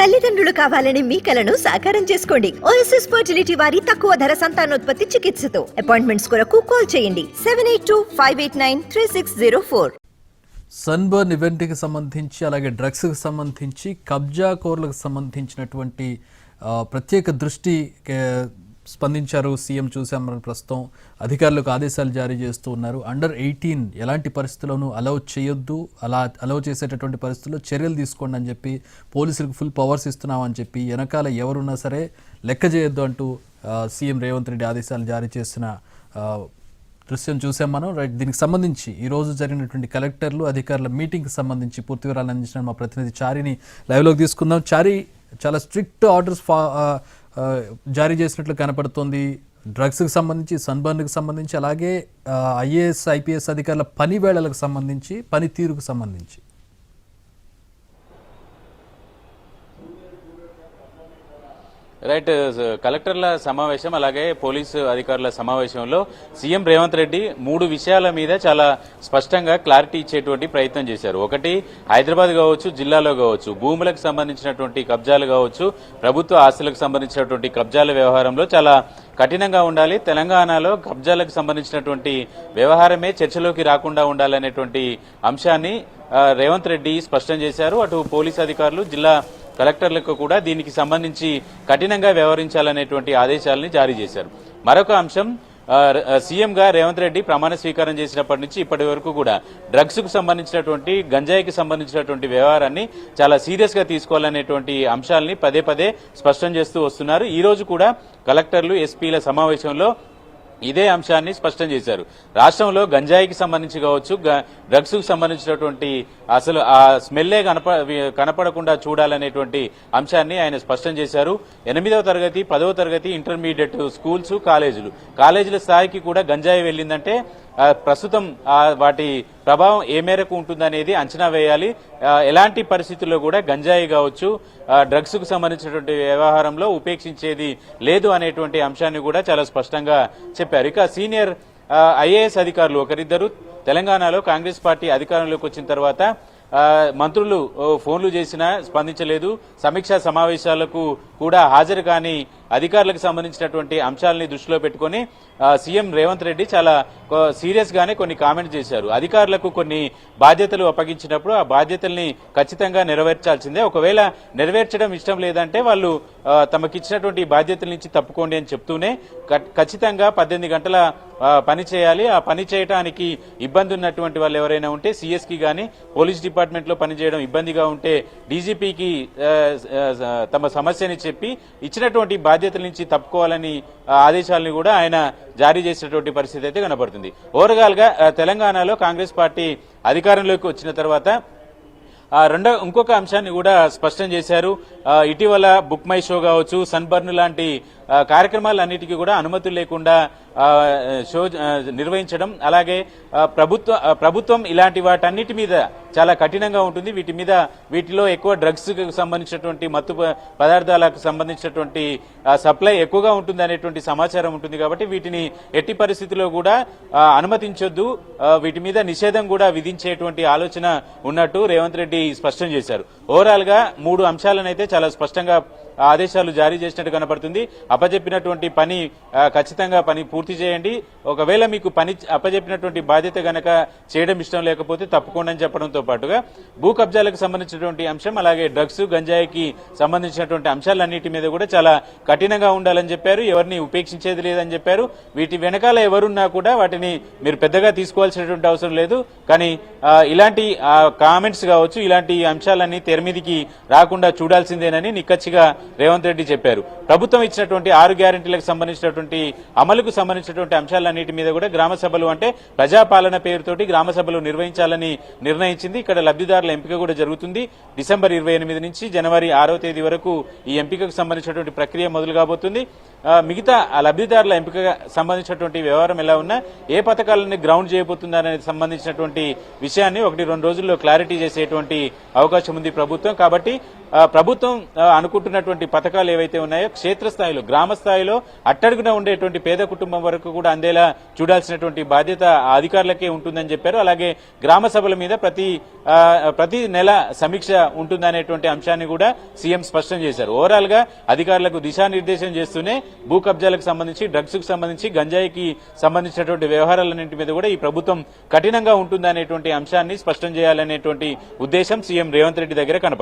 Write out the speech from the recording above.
తల్లిదండ్రులు కావాలని మీ కలను సాకారం చేసుకోండి. ఓఎస్ఎస్ ఫర్టిలిటీ వారి తక్కువ ధర సంతానోత్పత్తి చికిత్సతో. అపాయింట్మెంట్స్ కొరకు కాల్ చేయండి. Seven eight two five eight nine three six zero four Sunburn ఈవెంట్కి సంబంధించి అలాగే డ్రగ్స్కి సంబంధించి కబ్జా కోర్లకు సంబంధించినటువంటి ప్రత్యేక దృష్టి స్పందించారు. సీఎం చూసాం మనం ప్రస్తుతం. అధికారులకు ఆదేశాలు జారీ చేస్తూ ఉన్నారు. అండర్ ఎయిటీన్ ఎలాంటి పరిస్థితుల్లోనూ అలౌ చేయొద్దు. అలా అలౌ చేసేటటువంటి పరిస్థితుల్లో చర్యలు తీసుకోండి అని చెప్పి పోలీసులకు ఫుల్ పవర్స్ ఇస్తున్నామని చెప్పి వెనకాల ఎవరున్నా సరే లెక్క చేయొద్దు అంటూ సీఎం రేవంత్ రెడ్డి ఆదేశాలు జారీ చేసిన దృశ్యం చూసాం మనం. రైట్ దీనికి సంబంధించి ఈరోజు జరిగినటువంటి కలెక్టర్లు అధికారుల మీటింగ్కి సంబంధించి పూర్తి వివరాలు అందించిన మా ప్రతినిధి చారిని లైవ్లోకి తీసుకుందాం. చారి చాలా స్ట్రిక్ట్ ఆర్డర్స్ ఫా జారీ చేసినట్లు కనపడుతోంది. డ్రగ్స్కి సంబంధించి సన్బర్న్కి సంబంధించి అలాగే ఐఏఎస్ ఐపీఎస్ అధికారుల పని వేళలకు సంబంధించి పనితీరుకు సంబంధించి. రైట్ కలెక్టర్ల uh, సమావేశం అలాగే పోలీసు అధికారుల సమావేశంలో సీఎం రేవంత్ రెడ్డి మూడు విషయాల మీద చాలా స్పష్టంగా క్లారిటీ ఇచ్చేటువంటి ప్రయత్నం చేశారు. ఒకటి హైదరాబాద్ కావచ్చు జిల్లాలో కావచ్చు భూములకు సంబంధించినటువంటి కబ్జాలు కావచ్చు ప్రభుత్వ ఆస్తులకు సంబంధించినటువంటి కబ్జాల వ్యవహారంలో చాలా కఠినంగా ఉండాలి. తెలంగాణలో కబ్జాలకు సంబంధించినటువంటి వ్యవహారమే చర్చలోకి రాకుండా ఉండాలనేటువంటి అంశాన్ని రేవంత్ రెడ్డి స్పష్టం చేశారు. అటు పోలీస్ అధికారులు జిల్లా కలెక్టర్లకు కూడా దీనికి సంబంధించి కఠినంగా వ్యవహరించాలనేటువంటి ఆదేశాలని జారీ చేశారు. మరొక అంశం సీఎంగా రేవంత్ రెడ్డి ప్రమాణ స్వీకారం చేసినప్పటి నుంచి ఇప్పటి వరకు కూడా డ్రగ్స్కు సంబంధించినటువంటి గంజాయికి సంబంధించినటువంటి వ్యవహారాన్ని చాలా సీరియస్గా తీసుకోవాలనేటువంటి అంశాలని పదే పదే స్పష్టం చేస్తూ వస్తున్నారు. ఈ రోజు కూడా కలెక్టర్లు ఎస్పీల సమావేశంలో ఇదే అంశాన్ని స్పష్టం చేశారు. రాష్ట్రంలో గంజాయికి సంబంధించి కావచ్చు డ్రగ్స్కు సంబంధించినటువంటి అసలు ఆ స్మెల్లే కనప కనపడకుండా చూడాలనేటువంటి అంశాన్ని ఆయన స్పష్టం చేశారు. ఎనిమిదవ తరగతి పదవ తరగతి ఇంటర్మీడియట్ స్కూల్స్ కాలేజీలు. కాలేజీల స్థాయికి కూడా గంజాయి వెళ్ళిందంటే ప్రస్తుతం వాటి ప్రభావం ఏ మేరకు ఉంటుందనేది అంచనా వేయాలి. ఎలాంటి పరిస్థితుల్లో కూడా గంజాయి కావచ్చు డ్రగ్స్కు సంబంధించినటువంటి వ్యవహారంలో ఉపేక్షించేది లేదు అనేటువంటి అంశాన్ని కూడా చాలా స్పష్టంగా చెప్పారు. ఇక సీనియర్ ఐఏఎస్ అధికారులు ఒకరిద్దరు తెలంగాణలో కాంగ్రెస్ పార్టీ అధికారంలోకి వచ్చిన తర్వాత మంత్రులు ఫోన్లు చేసినా స్పందించలేదు. సమీక్షా సమావేశాలకు కూడా హాజరు కాని అధికారులకు సంబంధించినటువంటి అంశాలని దృష్టిలో పెట్టుకొని సీఎం రేవంత్ రెడ్డి చాలా సీరియస్ గానే కొన్ని కామెంట్ చేశారు. అధికారులకు కొన్ని బాధ్యతలు అప్పగించినప్పుడు ఆ బాధ్యతల్ని ఖచ్చితంగా నెరవేర్చాల్సిందే. ఒకవేళ నెరవేర్చడం ఇష్టం లేదంటే వాళ్ళు తమకిచ్చినటువంటి బాధ్యతల నుంచి తప్పుకోండి అని చెప్తూనే ఖచ్చితంగా పద్దెనిమిది గంటల పని చేయాలి. ఆ పని చేయడానికి ఇబ్బంది ఉన్నటువంటి వాళ్ళు ఎవరైనా ఉంటే సిఎస్కి కానీ పోలీస్ డిపార్ట్మెంట్లో పనిచేయడం ఇబ్బందిగా ఉంటే డీజీపీకి తమ సమస్యని చెప్పి ఇచ్చినటువంటి బాధ్యతల నుంచి తప్పుకోవాలని ఆదేశాలను కూడా ఆయన జారీ చేసినటువంటి పరిస్థితి అయితే కనబడుతుంది. ఓవరాల్గా తెలంగాణలో కాంగ్రెస్ పార్టీ అధికారంలోకి వచ్చిన తర్వాత రెండో ఇంకొక అంశాన్ని కూడా స్పష్టం చేశారు. ఇటీవల బుక్ మై షో కావచ్చు సన్బర్న్ లాంటి కార్యక్రమాలన్నిటికీ కూడా అనుమతులు లేకుండా షో నిర్వహించడం అలాగే ప్రభుత్వ ప్రభుత్వం ఇలాంటి వాటన్నిటి మీద చాలా కఠినంగా ఉంటుంది. వీటి మీద వీటిలో ఎక్కువ డ్రగ్స్కు సంబంధించినటువంటి మత్తు పదార్థాలకు సంబంధించినటువంటి సప్లై ఎక్కువగా ఉంటుంది అనేటువంటి సమాచారం ఉంటుంది కాబట్టి వీటిని ఎట్టి పరిస్థితుల్లో కూడా అనుమతించొద్దు. వీటి మీద నిషేధం కూడా విధించేటువంటి ఆలోచన ఉన్నట్టు రేవంత్ రెడ్డి స్పష్టం చేశారు. ఓవరాల్గా మూడు అంశాలనైతే చాలా స్పష్టంగా ఆదేశాలు జారీ చేసినట్టు కనపడుతుంది. అప్పజెప్పినటువంటి పని ఖచ్చితంగా పని పూర్తి చేయండి. ఒకవేళ మీకు పని అప్పజెప్పినటువంటి బాధ్యత గనక చేయడం ఇష్టం లేకపోతే తప్పకుండా అని చెప్పడంతో పాటుగా భూ కబ్జాలకు సంబంధించినటువంటి అంశం అలాగే డ్రగ్స్ గంజాయికి సంబంధించినటువంటి అంశాలన్నిటి మీద కూడా చాలా కఠినంగా ఉండాలని చెప్పారు. ఎవరిని ఉపేక్షించేది లేదని చెప్పారు. వీటి వెనకాల ఎవరున్నా కూడా వాటిని మీరు పెద్దగా తీసుకోవాల్సినటువంటి అవసరం లేదు. కానీ ఇలాంటి కామెంట్స్ కావచ్చు ఇలాంటి అంశాలన్నీ తెరమీదికి రాకుండా చూడాల్సిందేనని నిక్కచ్చిగా రేవంత్ రెడ్డి చెప్పారు. ప్రభుత్వం ఇచ్చినటువంటి ఆరు గ్యారెంటీలకు సంబంధించినటువంటి అమలుకు సంబంధించినటువంటి అంశాలన్నిటి మీద కూడా గ్రామ సభలు అంటే ప్రజాపాలన పేరుతోటి గ్రామ సభలు నిర్వహించాలని నిర్ణయించింది. ఇక్కడ లబ్ధిదారుల ఎంపిక కూడా జరుగుతుంది. డిసెంబర్ ఇరవై ఎనిమిది నుంచి జనవరి ఆరో తేదీ వరకు ఈ ఎంపికకు సంబంధించినటువంటి ప్రక్రియ మొదలు కాబోతుంది. మిగతా ఆ లబ్ధిదారుల ఎంపిక సంబంధించినటువంటి వ్యవహారం ఎలా ఉన్నా ఏ పథకాలని గ్రౌండ్ చేయబోతుందనేది సంబంధించినటువంటి విషయాన్ని ఒకటి రెండు రోజుల్లో క్లారిటీ చేసేటువంటి అవకాశం ఉంది ప్రభుత్వం. కాబట్టి ప్రభుత్వం అనుకుంటున్నటువంటి పథకాలు ఏవైతే ఉన్నాయో క్షేత్రస్థాయిలో గ్రామ స్థాయిలో అట్టడుగున ఉండేటువంటి పేద కుటుంబం వరకు కూడా అందేలా చూడాల్సినటువంటి బాధ్యత అధికారులకే ఉంటుందని చెప్పారు. అలాగే గ్రామ సభల మీద ప్రతి ప్రతి నెల సమీక్ష ఉంటుందనేటువంటి అంశాన్ని కూడా సీఎం స్పష్టం చేశారు. ఓవరాల్గా అధికారులకు దిశానిర్దేశం చేస్తూనే భూ కబ్జాలకు సంబంధించి డ్రగ్స్కు సంబంధించి గంజాయికి సంబంధించినటువంటి వ్యవహారాలన్నింటి మీద కూడా ఈ ప్రభుత్వం కఠినంగా ఉంటుందనేటువంటి అంశాన్ని స్పష్టం చేయాలనేటువంటి ఉద్దేశం సీఎం రేవంత్ రెడ్డి దగ్గర కనపడింది.